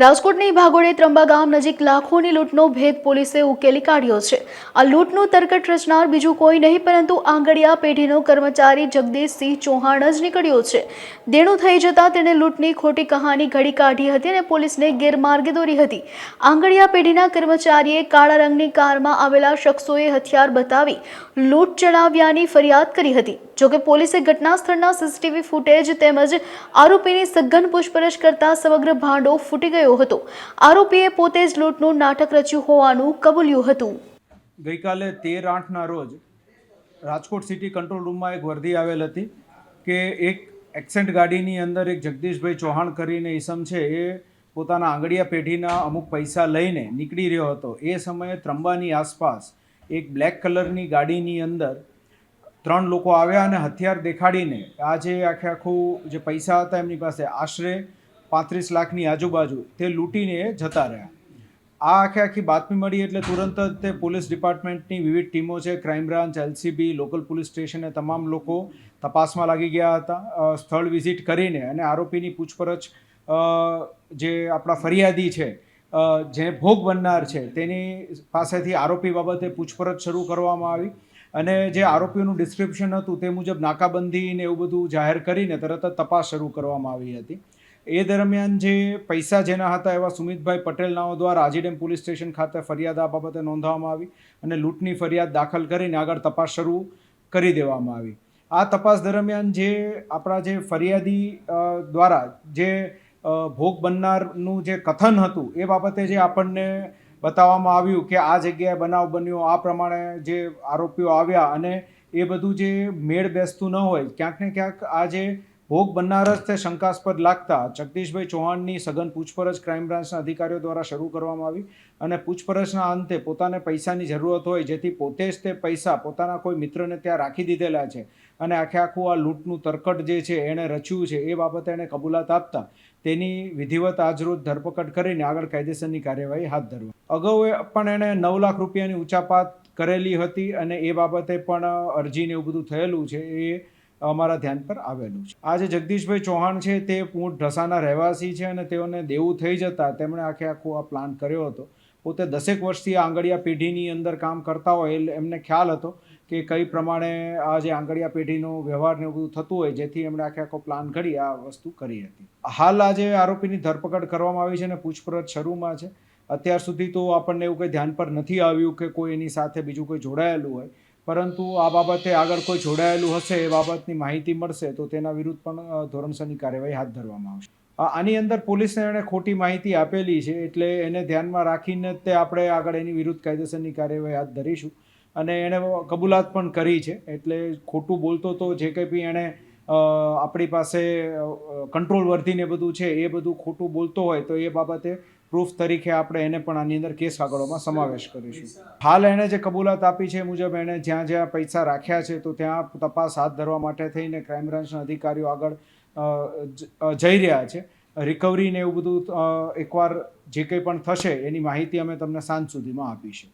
રાજકોટની ભાગોળે ત્રંબા ગામ નજીક લાખોની લૂંટનો ભેદ પોલીસે ઉકેલી કાઢ્યો છે. આ લૂંટનું તરકટ રચનાર બીજું કોઈ નહીં, પરંતુ આંગડિયા પેઢીનો કર્મચારી જગદીશસિંહ ચૌહાણ જ નીકળ્યો છે. દેણું થઈ જતાં તેણે લૂંટની ખોટી કહાની ઘડી કાઢી હતી અને પોલીસને ગેરમાર્ગે દોરી હતી. આંગડિયા પેઢીના કર્મચારીએ કાળા રંગની કારમાં આવેલા શખ્સોએ હથિયાર બતાવી લૂંટ ચડાવ્યાની ફરિયાદ કરી હતી. જોકે પોલીસે ઘટના સ્થળના સીસીટીવી ફૂટેજ તેમજ આરોપીની સઘન પૂછપરછ કરતા સમગ્ર ભાંડો ફૂટી ગયો હતો. આરોપીએ પોતે જ લૂંટનું નાટક રચ્યું હોવાનું કબૂલ્યું હતું. ગઈકાલે તેર આઠના રોજ રાજકોટ સિટી કંટ્રોલ રૂમમાં એક વર્દી આવેલ હતી કે એક એક્સેન્ટ ગાડીની અંદર એક જગદીશભાઈ ચૌહાણ કરીને ઈસમ છે એ પોતાના આંગળીયા પેઢીના અમુક પૈસા લઈને નીકળી રહ્યો હતો. એ સમયે ત્રંબાની આસપાસ એક બ્લેક કલરની ગાડીની અંદર ત્રણ લોકો આવ્યા અને હથિયાર દેખાડીને આ જે આખે આખું જે પૈસા હતા એમની પાસે, આશરે પાંત્રીસ લાખની આજુબાજુ, તે લૂંટીને જતા રહ્યા. આ આખે આખી બાતમી મળી એટલે તુરંત જ તે પોલીસ ડિપાર્ટમેન્ટની વિવિધ ટીમો છે, crime branch, LCB, local police સ્ટેશને તમામ લોકો તપાસમાં લાગી ગયા હતા. સ્થળ વિઝિટ કરીને અને આરોપીની પૂછપરછ જે આપણા ફરિયાદી છે જે ભોગ બનનાર છે, તેની પાસેથી આરોપી બાબતે પૂછપરછ શરૂ કરવામાં આવી. અને જે આરોપીઓનું ડિસ્ક્રિપ્શન હતું તે મુજબ નાકાબંધી ને એવું બધું જાહેર કરીને તરત જ તપાસ શરૂ કરવામાં આવી હતી. એ દરમિયાન જે પૈસા જેના હતા એવા સુમિતભાઈ પટેલ નાઓ દ્વારા આજીડેમ પોલીસ સ્ટેશન ખાતે ફરિયાદ આ બાબતે નોંધવામાં આવી અને લૂંટની ફરિયાદ દાખલ કરીને આગળ તપાસ શરૂ કરી દેવામાં આવી. આ તપાસ દરમિયાન જે આપણા જે ફરિયાદી દ્વારા જે ભોગ બનનારનું જે કથન હતું એ બાબતે જે આપણને બતાવવામાં આવ્યું કે આ જગ્યાએ બનાવ બન્યો. આ પ્રમાણે જે આરોપીઓ આવ્યા અને એ બધું જે મેળ બેસતું ન હોય, ક્યાંક ને ક્યાંક આ જે ભોગ બનનાર જ તે શંકાસ્પદ લાગતા જગદીશભાઈ ચૌહાણની સઘન પૂછપરછ ક્રાઇમ બ્રાન્ચના અધિકારીઓ દ્વારા શરૂ કરવામાં આવી અને પૂછપરછના અંતે પોતાને પૈસાની જરૂરત હોય, જેથી પોતે જ તે પૈસા પોતાના કોઈ મિત્રને ત્યાં રાખી દીધેલા છે અને આખે આખું આ લૂંટનું તરકટ જે છે એણે રચ્યું છે એ બાબતે એણે કબૂલાત આપતા તેની વિધિવત આજરોજ ધરપકડ કરીને આગળ કાયદેસરની કાર્યવાહી હાથ ધરવા અગાઉ પણ એણે નવ લાખ રૂપિયાની ઉચાપાત કરેલી હતી અને એ બાબતે પણ અરજીને એવું બધું થયેલું છે એ અમારા ધ્યાન પર આવેલું છે. આજે જગદીશભાઈ ચૌહાણ છે તે પૂંઠ ઢસાના રહેવાસી છે અને તેઓને દેવું થઈ જતા તેમણે આખે આખો આ પ્લાન કર્યો હતો. પોતે દસેક વર્ષથી આ આંગળીયા પેઢીની અંદર કામ કરતા હોય એટલે એમને ખ્યાલ હતો કે કઈ પ્રમાણે આ જે આંગળિયા પેઢીનો વ્યવહાર ને એવું બધું થતું હોય જેથી એમણે આખે આખો પ્લાન કરી આ વસ્તુ કરી હતી. હાલ આજે આરોપીની ધરપકડ કરવામાં આવી છે અને પૂછપરછ શરૂમાં છે. અત્યાર સુધી તો આપણને એવું કંઈ ધ્યાન પર નથી આવ્યું કે કોઈ એની સાથે બીજું કોઈ જોડાયેલું હોય. પરંતુ આ બાબતે આગળ કોઈ જોડાયેલું હશે, એ બાબતની માહિતી મળશે, તો તેના વિરુદ્ધ પણ ધોરણસરની કાર્યવાહી હાથ ધરવામાં આવશે. આની અંદર પોલીસને એણે ખોટી માહિતી આપેલી છે, એટલે એને ધ્યાનમાં રાખીને તે આપણે આગળ એની વિરુદ્ધ કાયદેસરની કાર્યવાહી હાથ ધરીશું. અને એણે કબૂલાત પણ કરી છે, એટલે ખોટું બોલતો તો જે કંઈ બી એણે આપણી પાસે કંટ્રોલ વર્ધીને બધું છે, એ બધું ખોટું બોલતો હોય તો એ બાબતે પ્રૂફ તરીકે આપણે એને પણ આની અંદર કેસ કાગળોમાં સમાવેશ કરીશું. હાલ એણે જે કબૂલાત આપી છે મુજબ એણે જ્યાં જ્યાં પૈસા રાખ્યા છે તો ત્યાં તપાસ હાથ ધરવા માટે થઈને ક્રાઇમ બ્રાન્ચના અધિકારીઓ આગળ જઈ રહ્યા છે. રિકવરીને એવું બધું એકવાર જે કંઈ પણ થશે એની માહિતી અમે તમને સાંજ સુધીમાં આપીશું.